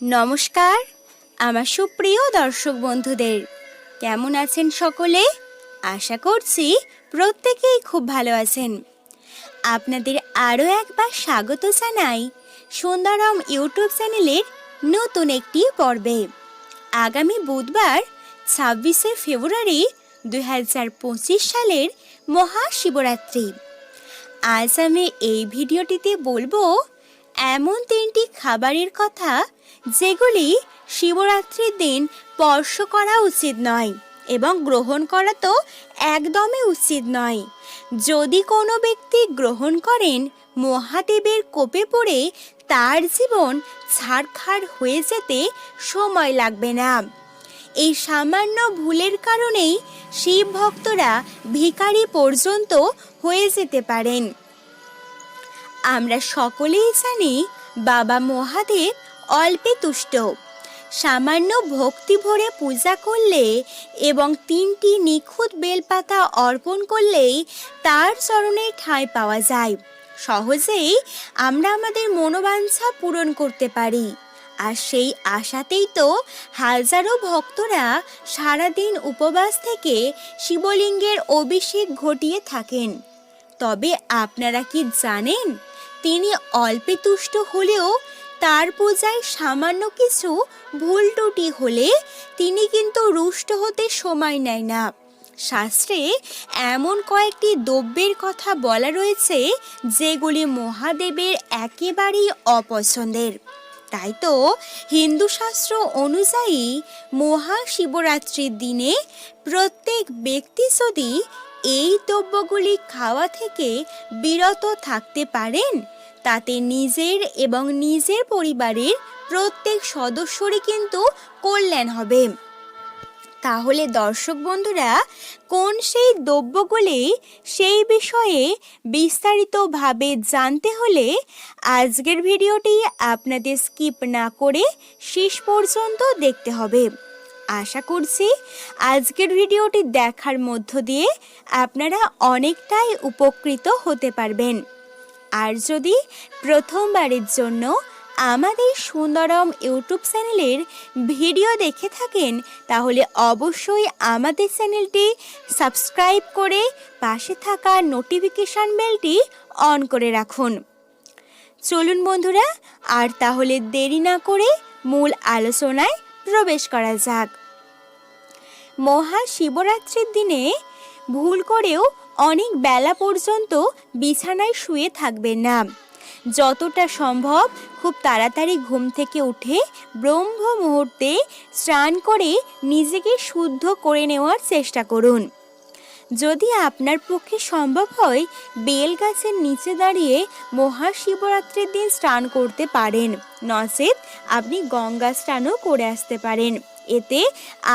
নমস্কার, আমার সুপ্রিয় দর্শক বন্ধুদের। কেমন আছেন সকলে? আশা করছি প্রত্যেকেই খুব ভালো আছেন। আপনাদের আরও একবার স্বাগত জানাই সুন্দরম ইউটিউব চ্যানেলের নতুন একটি পর্বে। আগামী বুধবার, ছাব্বিশে ফেব্রুয়ারি দুই হাজার পঁচিশ সালের মহাশিবরাত্রি। আজ আমি এই ভিডিওটিতে বলব এমন তিনটি খাবারের কথা যেগুলি শিবরাত্রির দিন স্পর্শ করা উচিত নয় এবং গ্রহণ করা তো একদমই উচিত নয়। যদি কোনো ব্যক্তি গ্রহণ করেন মহাদেবের কোপে পড়ে তার জীবন ছাড়খাড় হয়ে যেতে সময় লাগবে না। এই সামান্য ভুলের কারণেই শিব ভক্তরা ভিখারি পর্যন্ত হয়ে যেতে পারেন। আমরা সকলেই জানি বাবা মহাদেব অল্পে তুষ্ট। সামান্য ভক্তি ভরে পূজা করলে এবং তিনটি নিখুঁত বেলপাতা অর্পণ করলেই তার চরণে ঠাঁই পাওয়া যায়। সহজেই আমরা আমাদের মনোবাঞ্ছা পূরণ করতে পারি। আর সেই আশাতেই তো হাজারো ভক্তরা সারাদিন উপবাস থেকে শিবলিঙ্গের অভিষেক ঘটিয়ে থাকেন। তবে আপনারা কি জানেন তিনি অল্পে তুষ্ট হলেও তার পূজায় সামান্য কিছু ভুল ত্রুটি হলে তিনি কিন্তু রুষ্ট হতে সময় নেয় না। শাস্ত্রে এমন কয়েকটি দ্রব্যের কথা বলা রয়েছে, যেগুলি মহাদেবের একেবারেই অপছন্দের। তাই তো হিন্দু শাস্ত্র অনুযায়ী মহাশিবরাত্রির দিনে প্রত্যেক ব্যক্তি যদি এই দ্রব্যগুলি খাওয়া থেকে বিরত থাকতে পারেন তাতে নিজের এবং নিজের পরিবারের প্রত্যেক সদস্যরই কিন্তু কল্যাণ হবে। তাহলে দর্শক বন্ধুরা, কোন সেই দ্রব্যগুলি সেই বিষয়ে বিস্তারিতভাবে জানতে হলে আজকের ভিডিওটি আপনাদের স্কিপ না করে শেষ পর্যন্ত দেখতে হবে। আশা করছি আজকের ভিডিওটি দেখার মধ্য দিয়ে আপনারা অনেকটাই উপকৃত হতে পারবেন। আর যদি প্রথমবারের জন্য আমাদের সুন্দরম ইউটিউব চ্যানেলের ভিডিও দেখে থাকেন, তাহলে অবশ্যই আমাদের চ্যানেলটি সাবস্ক্রাইব করে পাশে থাকা নোটিফিকেশান বেলটি অন করে রাখুন। চলুন বন্ধুরা, আর তাহলে দেরি না করে মূল আলোচনায় প্রবেশ করা যাক। মহাশিবরাত্রির দিনে ভুল করেও অনেক বেলা পর্যন্ত বিছানায় শুয়ে থাকবেন না। যতটা সম্ভব খুব তাড়াতাড়ি ঘুম থেকে উঠে ব্রহ্ম মুহূর্তে স্নান করে নিজেকে শুদ্ধ করে নেওয়ার চেষ্টা করুন। যদি আপনার পক্ষে সম্ভব হয় বেল গাছের নিচে দাঁড়িয়ে মহাশিবরাত্রির দিন স্নান করতে পারেন। নচেত আপনি গঙ্গা স্নানও করে আসতে পারেন। এতে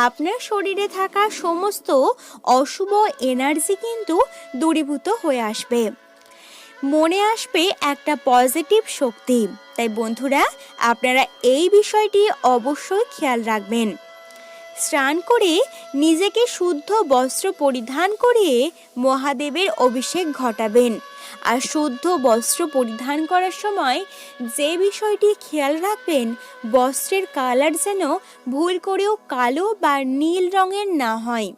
আপনার শরীরে থাকা সমস্ত অশুভ এনার্জি কিন্তু দূরীভূত হয়ে আসবে। মনে আসবে একটা পজিটিভ শক্তি। তাই বন্ধুরা, আপনারা এই বিষয়টি অবশ্যই খেয়াল রাখবেন। স্নান করে নিজেকে শুদ্ধ বস্ত্র পরিধান করে মহাদেবের অভিষেক ঘটাবেন। আর শুদ্ধ বস্ত্র পরিধান করার সময় যে বিষয়টি খেয়াল রাখবেন, বস্ত্রের কালার যেন ভুল করেও কালো বা নীল রঙের না হয়।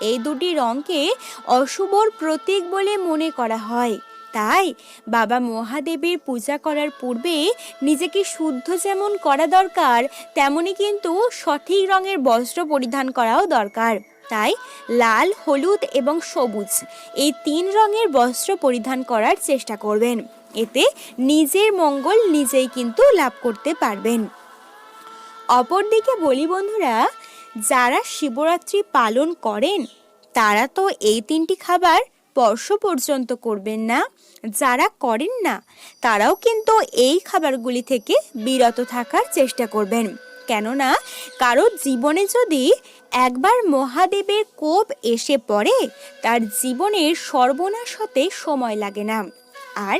এই দুটি রঙকে অশুভর প্রতীক বলে মনে করা হয়। তাই বাবা মহাদেবের পূজা করার পূর্বে নিজেকে শুদ্ধ যেমন করা দরকার, তেমনি কিন্তু সঠিক রঙের বস্ত্র পরিধান করাও দরকার। তাই লাল, হলুদ এবং সবুজ এই তিন রঙের বস্ত্র পরিধান করার চেষ্টা করবেন। এতে নিজের মঙ্গল নিজেই কিন্তু লাভ করতে পারবেন। অপরদিকে বলি বন্ধুরা, যারা শিবরাত্রি পালন করেন, তারা তো এই তিনটি খাবার স্পর্শ পর্যন্ত করবেন না, যারা করেন না, তারাও কিন্তু এই খাবারগুলি থেকে বিরত থাকার চেষ্টা করবেন। কেননা, কারও জীবনে যদি একবার মহাদেবের কোপ এসে পড়ে, তার জীবনের সর্বনাশ হতে সময় লাগে না। আর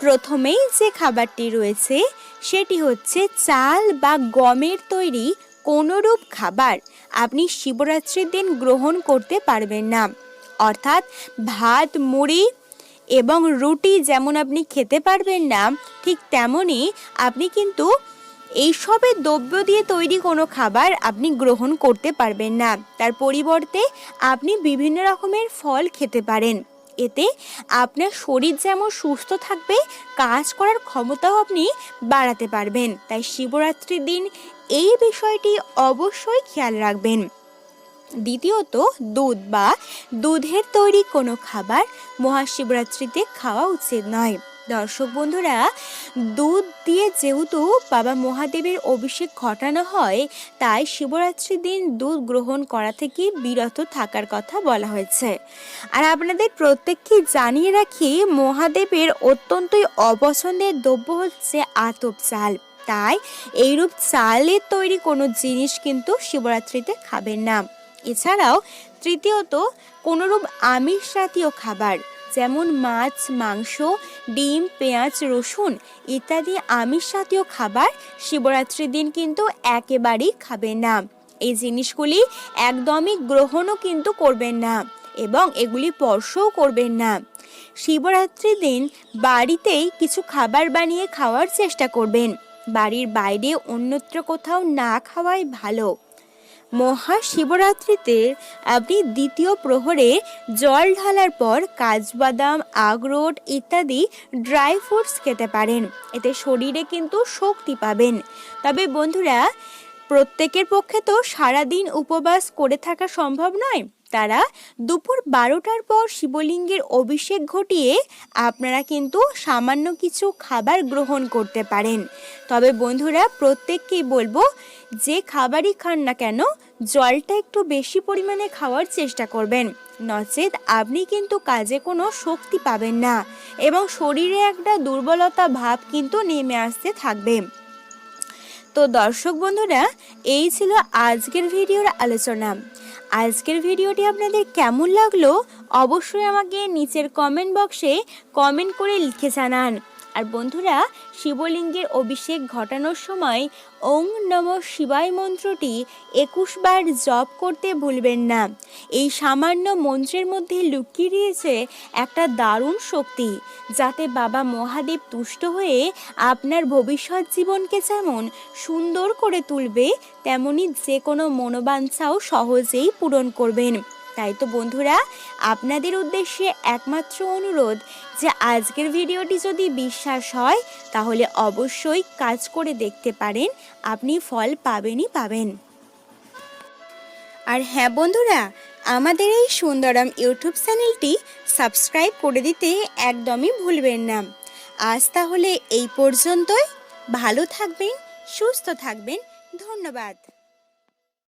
প্রথমেই যে খাবারটি রয়েছে, সেটি হচ্ছে চাল বা গমের তৈরি কোনোরূপ খাবার আপনি শিবরাত্রির দিন গ্রহণ করতে পারবেন না। অর্থাৎ ভাত, মুড়ি এবং রুটি যেমন আপনি খেতে পারবেন না, ঠিক তেমনই আপনি কিন্তু এইসবের দ্রব্য দিয়ে তৈরি কোনো খাবার আপনি গ্রহণ করতে পারবেন না। তার পরিবর্তে আপনি বিভিন্ন রকমের ফল খেতে পারেন। এতে আপনার শরীর যেমন সুস্থ থাকবে, কাজ করার ক্ষমতাও আপনি বাড়াতে পারবেন। তাই শিবরাত্রির দিন এই বিষয়টি অবশ্যই খেয়াল রাখবেন। দ্বিতীয়ত, দুধ বা দুধের তৈরি কোনো খাবার মহাশিবরাত্রিতে খাওয়া উচিত নয়। দর্শক বন্ধুরা, দুধ দিয়ে যেহেতু বাবা মহাদেবের অভিষেক ঘটানো হয়, তাই শিবরাত্রির দিন দুধ গ্রহণ করা থেকে বিরত থাকার কথা বলা হয়েছে। আর আপনাদের প্রত্যেককে জানিয়ে রাখি, মহাদেবের অত্যন্তই অপছন্দের দ্রব্য হচ্ছে আতপ চাল। তাই এইরূপ চালের তৈরি কোনো জিনিস কিন্তু শিবরাত্রিতে খাবেন না। এছাড়াও তৃতীয়ত কোনোরূপ আমিষ জাতীয় খাবার, যেমন মাছ, মাংস, ডিম, পেঁয়াজ, রসুন ইত্যাদি আমিষ জাতীয় খাবার শিবরাত্রির দিন কিন্তু একেবারেই খাবেন না। এই জিনিসগুলি একদমই গ্রহণও কিন্তু করবেন না এবং এগুলি স্পর্শও করবেন না। শিবরাত্রির দিন বাড়িতেই কিছু খাবার বানিয়ে খাওয়ার চেষ্টা করবেন। বাড়ির বাইরে অন্যত্র কোথাও না খাওয়াই ভালো। মহাশিবরাত্রিতে আপনি দ্বিতীয় প্রহরে জল ঢালার পর কাজবাদাম, আখরোট ইত্যাদি ড্রাই ফ্রুটস খেতে পারেন। এতে শরীরে কিন্তু শক্তি পাবেন। তবে বন্ধুরা প্রত্যেকের পক্ষে তো সারাদিন উপবাস করে থাকা সম্ভব নয়। তারা দুপুর বারোটার পর শিবলিঙ্গের অভিষেক ঘটিয়ে আপনারা কিন্তু সামান্য কিছু খাবার গ্রহণ করতে পারেন। তবে বন্ধুরা, প্রত্যেককেই বলব যে খাবারই খান না কেন, জলটা একটু বেশি পরিমাণে খাওয়ার চেষ্টা করবেন। নচেত আপনি কিন্তু কাজে কোনো শক্তি পাবেন না এবং শরীরে একটা দুর্বলতা ভাব কিন্তু নেমে আসতে থাকবে। তো দর্শক বন্ধুরা, এই ছিল আজকের ভিডিওর আলোচনা। আজকের ভিডিওটি আপনাদের কেমন লাগল অবশ্যই আমাকে নিচের কমেন্ট বক্সে কমেন্ট করে লিখে জানান। আর বন্ধুরা, শিবলিঙ্গের অভিষেক ঘটানোর সময় ওং নম শিবায় মন্ত্রটি একুশবার জপ করতে ভুলবেন না। এই সামান্য মন্ত্রের মধ্যে লুকিয়ে রয়েছে একটা দারুণ শক্তি, যাতে বাবা মহাদেব তুষ্ট হয়ে আপনার ভবিষ্যৎ জীবনকে যেমন সুন্দর করে তুলবে, তেমনি যে কোনো মনোবাঞ্ছাও সহজেই পূরণ করবেন। তাই তো বন্ধুরা, আপনাদের উদ্দেশ্যে একমাত্র অনুরোধ যে আজকের ভিডিওটি যদি বিশ্বাস হয়, তাহলে অবশ্যই কাজ করে দেখতে পারেন, আপনি ফল পাবেনই পাবেন। আর হ্যাঁ বন্ধুরা, আমাদের এই সুন্দরম ইউটিউব চ্যানেলটি সাবস্ক্রাইব করে দিতে একদমই ভুলবেন না। আজ তাহলে এই পর্যন্তই। ভালো থাকবেন, সুস্থ থাকবেন। ধন্যবাদ।